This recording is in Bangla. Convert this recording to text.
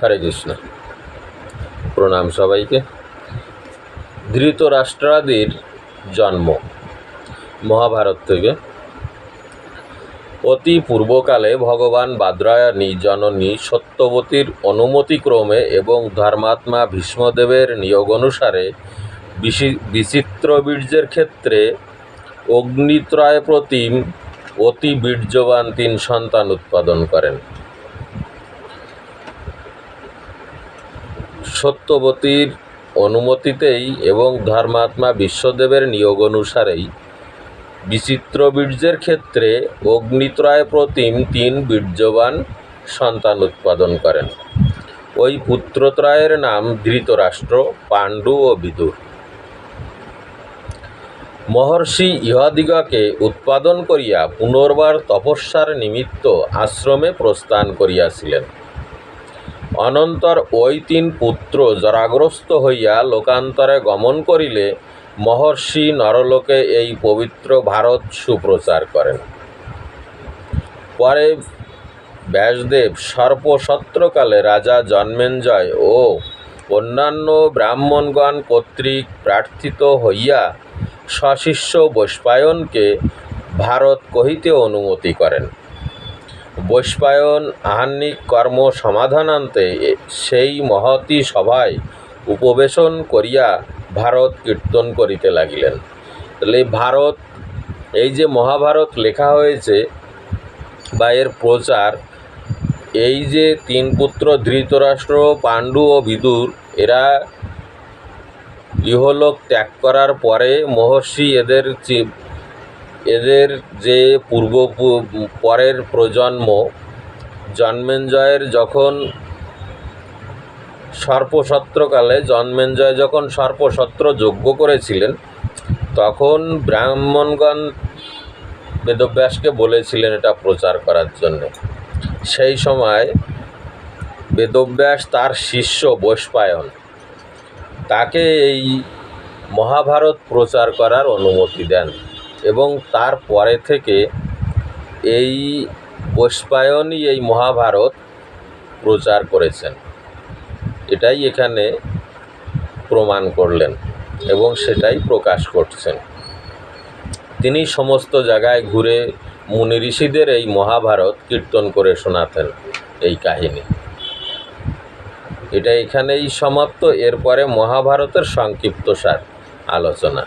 হরে কৃষ্ণ। প্রণাম সবাইকে। ধৃতরাষ্ট্রাদির জন্ম মহাভারত থেকে। অতি পূর্বকালে ভগবান বাদ্রায়ণী জননী সত্যবতীর অনুমতিক্রমে এবং ধর্মাত্মা ভীষ্মদেবের নিয়োগ অনুসারে বিচিত্র বীর্যের ক্ষেত্রে অগ্নিত্রয় প্রতিম অতি বীর্যবান তিন সন্তান উৎপাদন করেন। সত্যবতীর অনুমতিতেই এবং ধর্মাত্মা বিশ্বদেবের নিয়োগ অনুসারেই বিচিত্র বীর্যের ক্ষেত্রে অগ্নিত্রয় প্রতিম তিন বীর্যবান সন্তান উৎপাদন করেন। ওই পুত্রত্রয়ের নাম ধৃতরাষ্ট্র, পাণ্ডু ও বিদুর মহর্ষি ইহাদিগকে উৎপাদন করিয়া পুনর্বার তপস্যার নিমিত্ত আশ্রমে প্রস্থান করিয়াছিলেন। অনন্তর ওই তিন পুত্র জরাগ্রস্ত হইয়া লোকান্তরে গমন করিলে মহর্ষি নরলোকে এই পবিত্র ভারত সুপ্রচার করেন। পরে ব্যাসদেব সর্পসত্রকালে রাজা জন্মেঞ্জয় ও অন্যান্য ব্রাহ্মণগণ কর্তৃক প্রার্থিত হইয়া সশিষ্য বৈশ্বায়নকে ভারত কহিতে অনুমতি করেন। বৈশ্বায়ন আহান্নিক কর্ম সমাধানান্তে সেই মহতি সভায় উপবেশন করিয়া ভারত কীর্তন করিতে লাগিলেন। তাহলে ভারত, এই যে মহাভারত লেখা হয়েছে বা এর প্রচার, এই যে তিন পুত্র ধৃতরাষ্ট্র, পাণ্ডু ও বিদুর, এরা ইহলোক ত্যাগ করার পরে মহর্ষি এদের এদের যে পূর্ব পরের প্রজন্ম জন্মেঞ্জয়ের যখন সর্পসত্রকালে জন্মেঞ্জয় যখন সর্পসত্র যজ্ঞ করেছিলেন, তখন ব্রাহ্মণগণ বেদব্যাসকে বলেছিলেন এটা প্রচার করার জন্য। সেই সময় বেদব্যাস তার শিষ্য বৈশ্বায়ন তাকে এই মহাভারত প্রচার করার অনুমতি দেন। এবং তার পরে থেকে এই বৈশ্বায়নই এই মহাভারত প্রচার করেছেন। এটাই এখানে প্রমাণ করলেন এবং সেটাই প্রকাশ করছেন। তিনি সমস্ত জায়গায় ঘুরে মুনি ঋষিদের এই মহাভারত কীর্তন করে শোনাতেন এই কাহিনী। এটা এখানেই সমাপ্ত। এরপরে মহাভারতের সংক্ষিপ্ত সার আলোচনা।